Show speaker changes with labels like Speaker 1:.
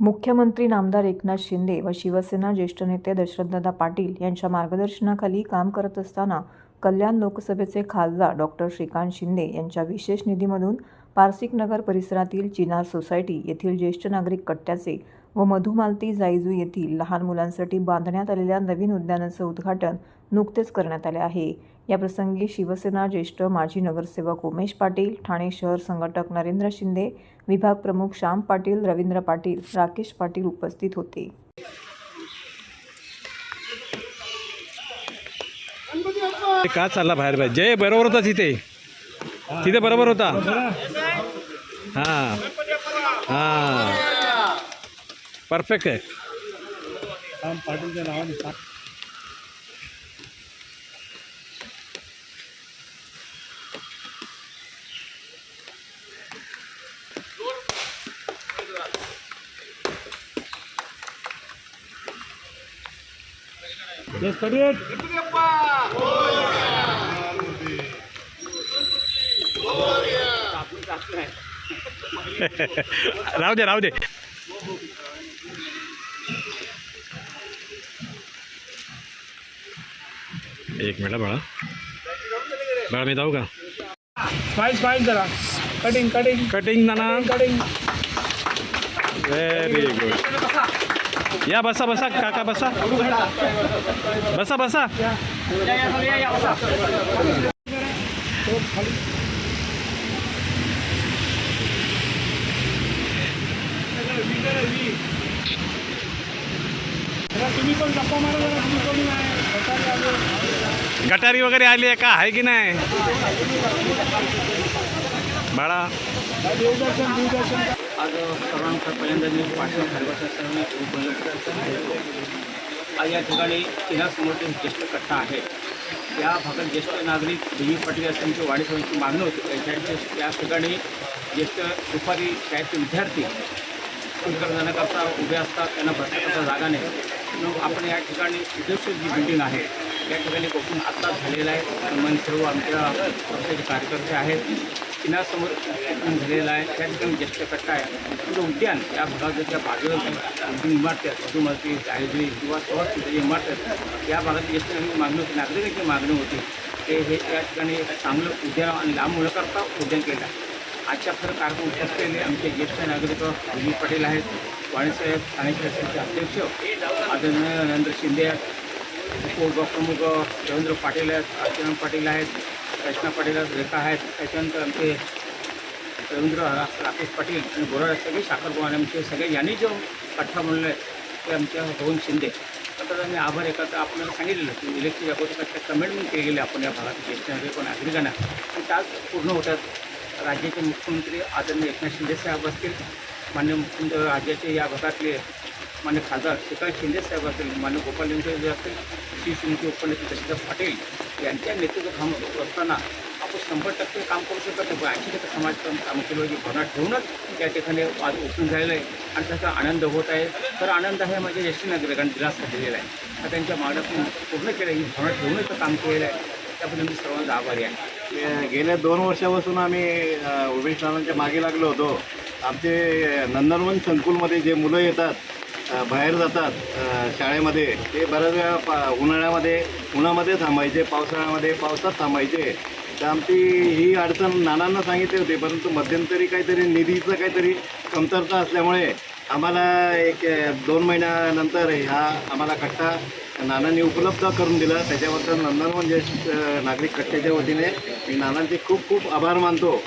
Speaker 1: मुख्यमंत्री नामदार एकनाथ शिंदे व शिवसेना ज्येष्ठ नेते दशरथदादा पाटील यांच्या मार्गदर्शनाखाली काम करत असताना कल्याण लोकसभेचे खासदार डॉक्टर श्रीकांत शिंदे यांच्या विशेष निधीमधून पारसिक नगर परिसरातील चिनार सोसायटी येथील ज्येष्ठ नागरिक कट्ट्याचे व मधुमालती जाईजू येथील लहान मुलांसाठी बांधण्यात आलेल्या नवीन उद्यानाचं उद्घाटन नुकतेच करण्यात आले आहे. याप्रसंगी शिवसेना ज्येष्ठ माजी नगरसेवक उमेश पाटील ठाणे शहर संघटक नरेंद्र शिंदे विभाग प्रमुख श्याम पाटील रवींद्र पाटील राकेश पाटील उपस्थित होते.
Speaker 2: ते का चालला बाहेर बाहेर? जय बरोबर होता तिथे. तिथे बरोबर होता. हां. हां. परफेक्ट आहे. राहू दे राहू दे. एक मिनिट बाळा. बाळा मी जाऊ का?
Speaker 3: स्माइल स्माइल जरा. कटिंग कटिंग
Speaker 2: कटिंग नाना.
Speaker 3: कटिंग
Speaker 2: व्हेरी गुड या बसा बसा काका बसा बसा बसा
Speaker 3: जरा तुम्ही पण गप्पा मारा जरा तुम्ही कोणी नाही स्वतःला आलो.
Speaker 2: गटारी वगैरे आली आहे का? आहे की नाही? बाळा.
Speaker 3: देवदर्शन देवदर्शन
Speaker 4: आज सर्वांचा पहिल्यांदा मी पाठवा सर्वांच्या सर्व आज या ठिकाणी किनासमोरचे ज्येष्ठ कट्टा आहे या भागात ज्येष्ठ नागरिक देवी पाटील त्यांची वाढीसोडीची मागणी होती. त्यांच्या या ठिकाणी ज्येष्ठ दुपारी शाळेचे विद्यार्थी संस्कार जाण्याकरता उभे असतात. त्यांना बसण्याकरता जागा नाही. मग आपण या ठिकाणी उद्देश जी बिल्डिंग आहे या ठिकाणी कोकण आत्ताच झालेला आहे. मन सर्व आमच्या पक्षाचे कार्यकर्ते आहेत. किनारसमोर उद्यान झालेलं आहे. त्या ठिकाणी ज्येष्ठ कट्टा आहे. म्हणजे उद्यान या भागाच्या बाजूला जी इमारती आहेत मधुमती जायजी किंवा सहज जे इमारती आहेत या भागाची ज्येष्ठ मागणी होती नागरिकांची मागणी होती. ते हे त्या ठिकाणी चांगलं उद्यान आणि लांब होण्याकरता उद्यान केलं आहे. आजच्या खरं कार्यक्रम उपस्थित आमचे ज्येष्ठ नागरिक विजय पटेल आहेत. वाणीसाहेब ठाणे शासनाचे अध्यक्ष आदरणीय नरेंद्र शिंदे आहेत. उपप्रमुख रवींद्र पाटील आहेत अर्चना पाटील आहेत. कृष्णा पाटील रेखा आहेत त्याच्यानंतर आमचे रवींद्र राकेश पाटील आणि बोराळे सगळे साखरबान आमचे सगळे यांनी जो कठ्ठा म्हणलं आहे ते आमच्या रोहन शिंदे. तर आम्ही आभार एखादा आपल्याला सांगितलेलं की इलेक्ट्रिक अगोदर त्या कमेंटमेंट केलेली आपण या भागात ज्येष्ठ कोण नागरिकांना. आणि त्याच पूर्ण होतात राज्याचे मुख्यमंत्री आदरणीय एकनाथ शिंदे साहेब असतील मान्य मुख्यमंत्री राज्याचे या भागातले मान्य खासदार श्रीकांत शिंदे साहेब असतील मान्य गोपाल लिंगे असतील शिवसेनेचे उपनेते दशरथ पाटील यांच्या नेतृत्व करत असताना आपण शंभर टक्के काम करू शकत नाही. ऐंशी टक्के समाज काम केलं पाहिजे भरणा ठेवूनच या ठिकाणी आज उठून झालेलं आहे आणि त्याचा आनंद होत आहे. तर आनंद आहे म्हणजे ज्येष्ठ नागरिकांनी दिलासा दिलेला आहे. तर त्यांच्या मागण्यातून पूर्ण केलं ही भरणा ठेवूनच काम केलेलं आहे. त्याबद्दल मी सर्वांचा आभारी आहे.
Speaker 5: गेल्या दोन वर्षापासून आम्ही उमेश नानांच्या मागे लागलो होतो. आमचे नंदनवन संकुलमध्ये जे मुलं येतात बाहेर जातात शाळेमध्ये. ते बऱ्याच वेळा पा उन्हाळ्यामध्ये उन्हामध्ये थांबायचे पावसाळ्यामध्ये पावसात थांबायचे. तर आमची ही अडचण नानांना सांगितली होती परंतु मध्यंतरी काहीतरी निधीचं काहीतरी कमतरता असल्यामुळे आम्हाला एक दोन महिन्यानंतर ह्या आम्हाला कट्टा नानांनी उपलब्ध करून दिला. त्याच्याबद्दल नंदनवन ज्येष्ठ नागरिक कट्ट्याच्या वतीने मी नानांचे खूप खूप आभार मानतो.